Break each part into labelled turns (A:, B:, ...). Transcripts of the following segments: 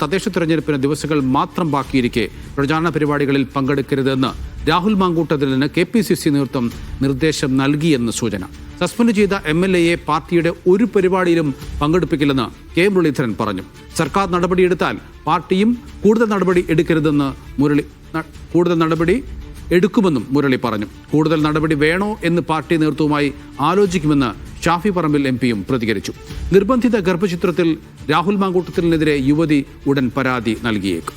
A: തദ്ദേശ തെരഞ്ഞെടുപ്പിന് ദിവസങ്ങൾ മാത്രം ബാക്കിയിരിക്കെ പ്രചാരണ പരിപാടികളിൽ പങ്കെടുക്കരുതെന്ന് രാഹുൽ മാങ്കൂട്ടത്തിലിന് കെ പി സി സി നേതൃത്വം നിർദ്ദേശം നൽകിയെന്ന് സൂചന. സസ്പെൻഡ് ചെയ്ത എം എൽ എയെ പാർട്ടിയുടെ ഒരു പരിപാടിയിലും പങ്കെടുപ്പിക്കില്ലെന്ന് കെ മുരളീധരൻ പറഞ്ഞു. സർക്കാർ നടപടിയെടുത്താൽ പാർട്ടിയും കൂടുതൽ നടപടി എടുക്കരുതെന്ന് മുരളി കൂടുതൽ നടപടി എടുക്കുമെന്നും മുരളി പറഞ്ഞു. കൂടുതൽ നടപടി വേണോ എന്ന് പാർട്ടി നേതൃത്വവുമായി ആലോചിക്കുമെന്ന് ഷാഫി പറമ്പിൽ എം പിയും പ്രതികരിച്ചു. നിർബന്ധിത ഗർഭചിത്രത്തിൽ രാഹുൽ മാങ്കൂട്ടത്തിനെതിരെ യുവതി ഉടൻ പരാതി നൽകിയേക്കും.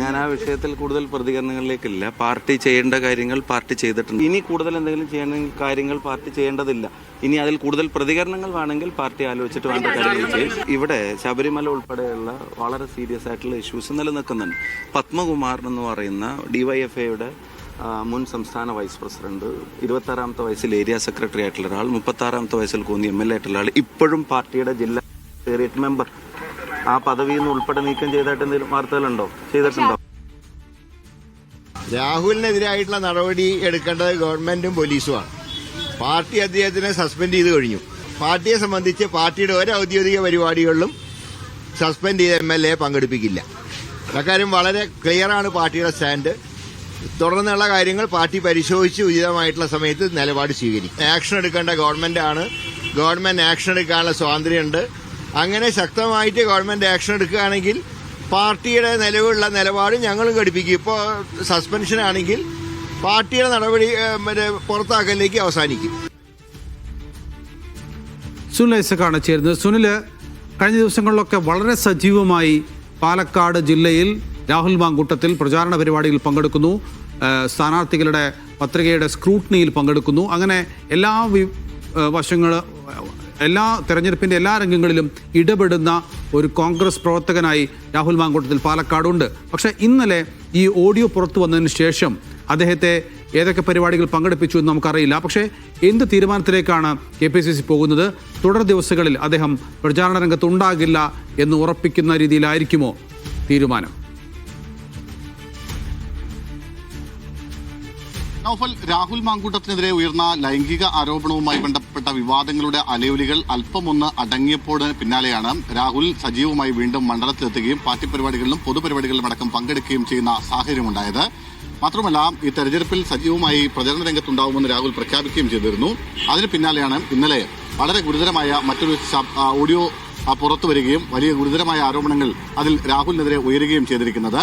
B: ഞാൻ ആ വിഷയത്തിൽ കൂടുതൽ പ്രതികരണങ്ങളിലേക്കില്ല. പാർട്ടി ചെയ്യേണ്ട കാര്യങ്ങൾ പാർട്ടി ചെയ്തിട്ടുണ്ട്. ഇനി കൂടുതൽ എന്തെങ്കിലും ചെയ്യേണ്ട കാര്യങ്ങൾ പാർട്ടി ചെയ്യേണ്ടതില്ല. ഇനി അതിൽ കൂടുതൽ പ്രതികരണങ്ങൾ വേണമെങ്കിൽ പാർട്ടി ആലോചിച്ചിട്ട് വേണ്ട കാര്യങ്ങൾ ചെയ്യും. ഇവിടെ ശബരിമല ഉൾപ്പെടെയുള്ള വളരെ സീരിയസ് ആയിട്ടുള്ള ഇഷ്യൂസ് നിലനിൽക്കുന്നുണ്ട്. പത്മകുമാർ എന്ന് പറയുന്ന ഡിവൈഎഫ്ഐയുടെ മുൻ സംസ്ഥാന വൈസ് പ്രസിഡന്റ് ഇരുപത്താറാമത്തെ വയസ്സിൽ ഏരിയ സെക്രട്ടറി ആയിട്ടുള്ള ഒരാൾ മുപ്പത്താറാമത്തെ വയസ്സിൽ കൂന്നി എം എൽ എ ആയിട്ടുള്ള ആൾ ഇപ്പോഴും പാർട്ടിയുടെ ജില്ലാ സെക്രട്ടേറിയറ്റ് മെമ്പർ. ആ പദവിയിൽ നിന്ന് ഉൾപ്പെടെ നീക്കം ചെയ്തിട്ട് എന്തെങ്കിലും വാർത്തകളുണ്ടോ ചെയ്തിട്ടുണ്ടോ?
C: രാഹുലിനെതിരായിട്ടുള്ള നടപടി എടുക്കേണ്ടത് ഗവൺമെന്റും പോലീസുമാണ് പാർട്ടി അദ്ദേഹത്തിനെ സസ്പെൻഡ് ചെയ്ത് കഴിഞ്ഞു. പാർട്ടിയെ സംബന്ധിച്ച് പാർട്ടിയുടെ ഒരു ഔദ്യോഗിക പരിപാടികളിലും സസ്പെൻഡ് ചെയ്ത എം എൽ എ പങ്കെടുപ്പിക്കില്ല. അക്കാര്യം വളരെ ക്ലിയറാണ് പാർട്ടിയുടെ സ്റ്റാൻഡ്. തുടർന്നുള്ള കാര്യങ്ങൾ പാർട്ടി പരിശോധിച്ച് ഉചിതമായിട്ടുള്ള സമയത്ത് നിലപാട് സ്വീകരിക്കും. ആക്ഷൻ എടുക്കേണ്ട ഗവൺമെന്റ് ആണ്. ഗവൺമെന്റ് ആക്ഷൻ എടുക്കാനുള്ള സ്വാതന്ത്ര്യമുണ്ട്. അങ്ങനെ ശക്തമായിട്ട് ഗവൺമെന്റ് ആക്ഷൻ എടുക്കുകയാണെങ്കിൽ പാർട്ടിയുടെ നിലവിലുള്ള നിലപാട് ഞങ്ങളും ഘടിപ്പിക്കും. ഇപ്പോൾ സസ്പെൻഷൻ ആണെങ്കിൽ പാർട്ടിയുടെ നടപടി പുറത്താക്കലിലേക്ക് അവസാനിക്കും.
A: സുനിൽ ഐസക്കാണ് ചേരുന്നത്. സുനിൽ കഴിഞ്ഞ ദിവസങ്ങളിലൊക്കെ വളരെ സജീവമായി പാലക്കാട് ജില്ലയിൽ രാഹുൽ മാങ്കൂട്ടത്തിൽ പ്രചാരണ പരിപാടിയിൽ പങ്കെടുക്കുന്നു. സ്ഥാനാർത്ഥികളുടെ പത്രികയുടെ സ്ക്രൂട്ടനിയിൽ പങ്കെടുക്കുന്നു. അങ്ങനെ എല്ലാ വശങ്ങൾ എല്ലാ തെരഞ്ഞെടുപ്പിന്റെ എല്ലാ രംഗങ്ങളിലും ഇടപെടുന്ന ഒരു കോൺഗ്രസ് പ്രവർത്തകനായി രാഹുൽ മാങ്കൂട്ടത്തിൽ പാലക്കാടുണ്ട് പക്ഷേ ഇന്നലെ ഈ ഓഡിയോ പുറത്തു വന്നതിന് ശേഷം അദ്ദേഹത്തെ ഏതൊക്കെ പരിപാടികൾ പങ്കെടുപ്പിച്ചു എന്ന് നമുക്കറിയില്ല. പക്ഷേ എന്ത് തീരുമാനത്തിലേക്കാണ് കെ പി സി സി പോകുന്നത്? തുടർ ദിവസങ്ങളിൽ അദ്ദേഹം പ്രചാരണ രംഗത്തുണ്ടാകില്ല എന്ന് ഉറപ്പിക്കുന്ന രീതിയിലായിരിക്കുമോ തീരുമാനം?
D: നൗഫൽ രാഹുൽ മാങ്കൂട്ടത്തിനെതിരെ ഉയർന്ന ലൈംഗിക ആരോപണവുമായി ബന്ധപ്പെട്ട വിവാദങ്ങളുടെ അലയൊലികൾ അല്പമൊന്ന് അടങ്ങിയപ്പോഴ് പിന്നാലെയാണ് രാഹുൽ സജീവമായി വീണ്ടും മണ്ഡലത്തിലെത്തുകയും പാർട്ടി പരിപാടികളിലും പൊതുപരിപാടികളിലും അടക്കം പങ്കെടുക്കുകയും ചെയ്യുന്ന സാഹചര്യമുണ്ടായത്. മാത്രമല്ല ഈ തെരഞ്ഞെടുപ്പിൽ സജീവമായി പ്രചരണ രംഗത്തുണ്ടാവുമെന്ന് രാഹുൽ പ്രഖ്യാപിക്കുകയും ചെയ്തിരുന്നു. അതിന് പിന്നാലെയാണ് ഇന്നലെ വളരെ ഗുരുതരമായ മറ്റൊരു ഓഡിയോ പുറത്തു വരികയും വലിയ ഗുരുതരമായ ആരോപണങ്ങൾ അതിൽ രാഹുലിനെതിരെ ഉയരുകയും ചെയ്തിരിക്കുന്നത്.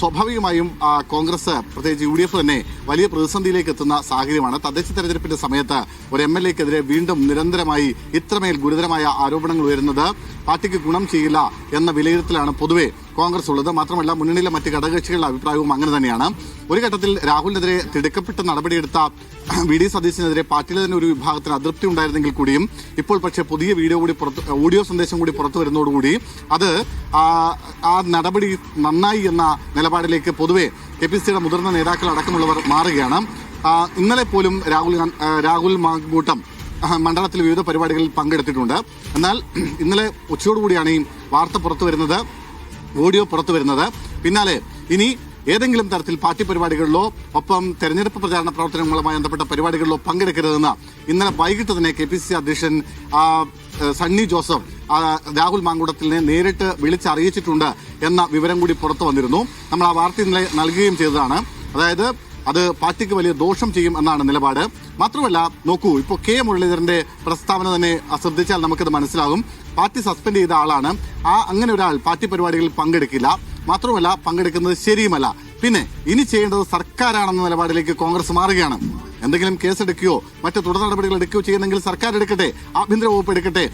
D: സ്വാഭാവികമായും കോൺഗ്രസ് പ്രത്യേകിച്ച് യു ഡി എഫ് തന്നെ വലിയ പ്രതിസന്ധിയിലേക്ക് എത്തുന്ന സാഹചര്യമാണ്. തദ്ദേശ തെരഞ്ഞെടുപ്പിന്റെ സമയത്ത് ഒരു എം എൽ എക്കെതിരെ വീണ്ടും നിരന്തരമായി ഇത്രമേൽ ഗുരുതരമായ ആരോപണങ്ങൾ ഉയരുന്നത് പാർട്ടിക്ക് ഗുണം ചെയ്യില്ല എന്ന വിലയിരുത്തലാണ് പൊതുവെ കോൺഗ്രസ് ഉള്ളത്. മാത്രമല്ല മുന്നണിയിലെ മറ്റ് ഘടകകക്ഷികളുടെ അഭിപ്രായവും അങ്ങനെ തന്നെയാണ്. ഒരു ഘട്ടത്തിൽ രാഹുലിനെതിരെ തിടുക്കപ്പെട്ട നടപടിയെടുത്ത വി ഡി സതീശിനെതിരെ പാർട്ടിയിലെ തന്നെ ഒരു വിഭാഗത്തിന് അതൃപ്തി ഉണ്ടായിരുന്നെങ്കിൽ കൂടിയും ഇപ്പോൾ പക്ഷേ പുതിയ വീഡിയോ കൂടി പുറത്ത് ഓഡിയോ സന്ദേശം കൂടി പുറത്തു വരുന്നതോടുകൂടി അത് ആ നടപടി നന്നായി എന്ന നിലപാടിലേക്ക് പൊതുവെ കെ പി സിയുടെ മുതിർന്ന നേതാക്കൾ അടക്കമുള്ളവർ മാറുകയാണ്. ഇന്നലെ പോലും രാഹുൽ രാഹുൽ മാങ്കൂട്ടം മണ്ഡലത്തിൽ വിവിധ പരിപാടികളിൽ പങ്കെടുത്തിട്ടുണ്ട്. എന്നാൽ ഇന്നലെ ഉച്ചയോടുകൂടിയാണ് ഈ വാർത്ത പുറത്തു വരുന്നത്. ഓഡിയോ പുറത്തു വരുന്നത്. പിന്നാലെ ഇനി ഏതെങ്കിലും തരത്തിൽ പാർട്ടി പരിപാടികളിലോ ഒപ്പം തെരഞ്ഞെടുപ്പ് പ്രചാരണ പ്രവർത്തനങ്ങളുമായി ബന്ധപ്പെട്ട പരിപാടികളിലോ പങ്കെടുക്കരുതെന്ന് ഇന്നലെ വൈകിട്ട് തന്നെ കെ പി സി സി അധ്യക്ഷൻ സണ്ണി ജോസഫ് രാഹുൽ മാങ്കുടത്തിനെ നേരിട്ട് വിളിച്ചറിയിച്ചിട്ടുണ്ട് എന്ന വിവരം കൂടി പുറത്തു വന്നിരുന്നു. നമ്മൾ ആ വാർത്ത ഇന്നലെ നൽകുകയും ചെയ്തതാണ്. അതായത് അത് പാർട്ടിക്ക് വലിയ ദോഷം ചെയ്യും എന്നാണ് നിലപാട്. മാത്രമല്ല നോക്കൂ ഇപ്പോൾ കെ മുരളീധരന്റെ പ്രസ്താവന തന്നെ ശ്രദ്ധിച്ചാൽ നമുക്കത് മനസ്സിലാകും. പാർട്ടി സസ്പെൻഡ് ചെയ്ത ആളാണ്. ആ അങ്ങനെ ഒരാൾ പാർട്ടി പരിപാടികളിൽ പങ്കെടുക്കില്ല. മാത്രമല്ല പങ്കെടുക്കുന്നത് ശരിയുമല്ല. പിന്നെ ഇനി ചെയ്യേണ്ടത് സർക്കാരാണെന്ന നിലപാടിലേക്ക് കോൺഗ്രസ് മാറുകയാണ്. എന്തെങ്കിലും കേസെടുക്കുകയോ മറ്റ് തുടർ നടപടികൾ എടുക്കുകയോ ചെയ്യുന്നെങ്കിൽ സർക്കാർ എടുക്കട്ടെ ആഭ്യന്തര വകുപ്പ് എടുക്കട്ടെ.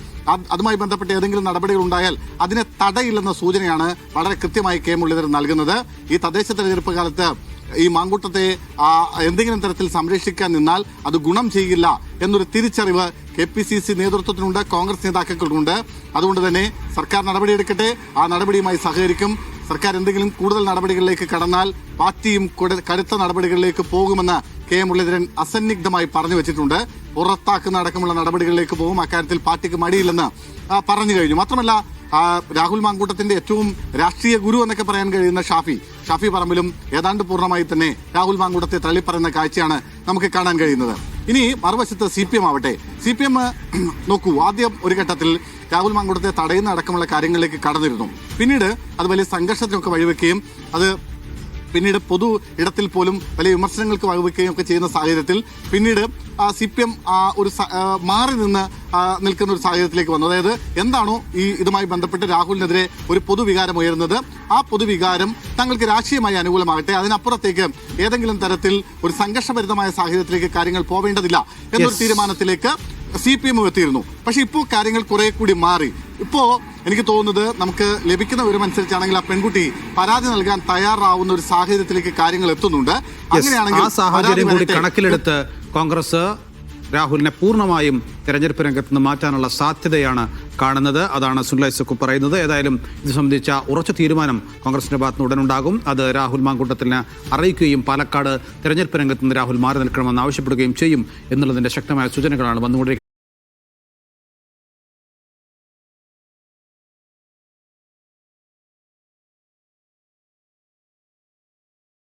D: അതുമായി ബന്ധപ്പെട്ട് ഏതെങ്കിലും നടപടികൾ ഉണ്ടായാൽ അതിനെ തടയില്ലെന്ന സൂചനയാണ് വളരെ കൃത്യമായി കെ മുരളീധരൻ നൽകുന്നത്. ഈ തദ്ദേശ തെരഞ്ഞെടുപ്പ് കാലത്ത് ഈ മാങ്കൂട്ടത്തെ എന്തെങ്കിലും തരത്തിൽ സംരക്ഷിക്കാൻ നിന്നാൽ അത് ഗുണം ചെയ്യില്ല എന്നൊരു തിരിച്ചറിവ് കെ പി സി സി നേതൃത്വത്തിനുണ്ട് കോൺഗ്രസ് നേതാക്കൾക്കുണ്ട്. അതുകൊണ്ട് തന്നെ സർക്കാർ നടപടിയെടുക്കട്ടെ ആ നടപടിയുമായി സഹകരിക്കും. സർക്കാർ എന്തെങ്കിലും കൂടുതൽ നടപടികളിലേക്ക് കടന്നാൽ പാർട്ടിയും കുട- കടുത്ത നടപടികളിലേക്ക് പോകുമെന്ന് കെ മുരളീധരൻ അസന്നിഗ്ധമായി പറഞ്ഞു വെച്ചിട്ടുണ്ട്. പുറത്താക്കുന്ന അടക്കമുള്ള നടപടികളിലേക്ക് പോകും. അക്കാര്യത്തിൽ പാർട്ടിക്ക് മടിയില്ലെന്ന് പറഞ്ഞു കഴിഞ്ഞു. മാത്രമല്ല രാഹുൽ മാങ്കൂട്ടത്തിന്റെ ഏറ്റവും രാഷ്ട്രീയ ഗുരു എന്നൊക്കെ പറയാൻ കഴിയുന്ന ഷാഫി ഷാഫി പറമ്പിലും ഏതാണ്ട് പൂർണമായി തന്നെ രാഹുൽ മാങ്കുടത്തെ തള്ളിപ്പറയുന്ന കാഴ്ചയാണ് നമുക്ക് കാണാൻ കഴിയുന്നത്. ഇനി മറുവശത്ത് സി പി എം ആവട്ടെ. സി പി എം നോക്കൂ ആദ്യം ഒരു ഘട്ടത്തിൽ രാഹുൽ മാങ്കുടത്തെ തടയുന്ന അടക്കമുള്ള കാര്യങ്ങളിലേക്ക് കടന്നിരുന്നു. പിന്നീട് അത് വലിയ സംഘർഷത്തിനൊക്കെ വഴിവെക്കുകയും അത് പിന്നീട് പൊതു ഇടത്തിൽ പോലും വലിയ വിമർശനങ്ങൾക്ക് വകവെക്കുകയും ഒക്കെ ചെയ്യുന്ന സാഹചര്യത്തിൽ പിന്നീട് സി പി എം ഒരു മാറി നിന്ന് നിൽക്കുന്ന ഒരു സാഹചര്യത്തിലേക്ക് വന്നു. അതായത് എന്താണോ ഈ ഇതുമായി ബന്ധപ്പെട്ട് രാഹുലിനെതിരെ ഒരു പൊതുവികാരം ഉയരുന്നത്. ആ പൊതുവികാരം തങ്ങൾക്ക് രാഷ്ട്രീയമായി അനുകൂലമാകട്ടെ. അതിനപ്പുറത്തേക്ക് ഏതെങ്കിലും തരത്തിൽ ഒരു സംഘർഷഭരിതമായ സാഹചര്യത്തിലേക്ക് കാര്യങ്ങൾ പോവേണ്ടതില്ല എന്നൊരു തീരുമാനത്തിലേക്ക് സി പി എം എത്തിയിരുന്നു പക്ഷെ ഇപ്പോൾ കാര്യങ്ങൾ കുറെ കൂടി മാറി. ഇപ്പോൾ എനിക്ക് തോന്നുന്നത് നമുക്ക് ലഭിക്കുന്ന വിവരമനുസരിച്ചാണെങ്കിൽ ആ പെൺകുട്ടി പരാതി നൽകാൻ തയ്യാറാവുന്ന ഒരു സാഹചര്യത്തിലേക്ക് കാര്യങ്ങൾ എത്തുന്നുണ്ട്.
A: അങ്ങനെയാണെങ്കിൽ ആ സാഹചര്യം കൂടി കണക്കിലെടുത്ത് കോൺഗ്രസ് രാഹുലിനെ പൂർണമായും തെരഞ്ഞെടുപ്പ് രംഗത്ത് നിന്ന് മാറ്റാനുള്ള സാധ്യതയാണ് കാണുന്നത്. അതാണ് സുനിൽ ഐസക്കു പറയുന്നത്. ഏതായാലും ഇത് സംബന്ധിച്ച ഉറച്ച തീരുമാനം കോൺഗ്രസിന്റെ ഭാഗത്ത് നിന്ന് ഉടനുണ്ടാകും. അത് രാഹുൽ മാങ്കൂട്ടത്തിന് അറിയിക്കുകയും പാലക്കാട് തെരഞ്ഞെടുപ്പ് രംഗത്ത് നിന്ന് രാഹുൽ മാറി നിൽക്കണമെന്ന് ആവശ്യപ്പെടുകയും ചെയ്യും എന്നുള്ളതിന്റെ ശക്തമായ സൂചനകളാണ് വന്നുകൊണ്ടിരിക്കുന്നത്.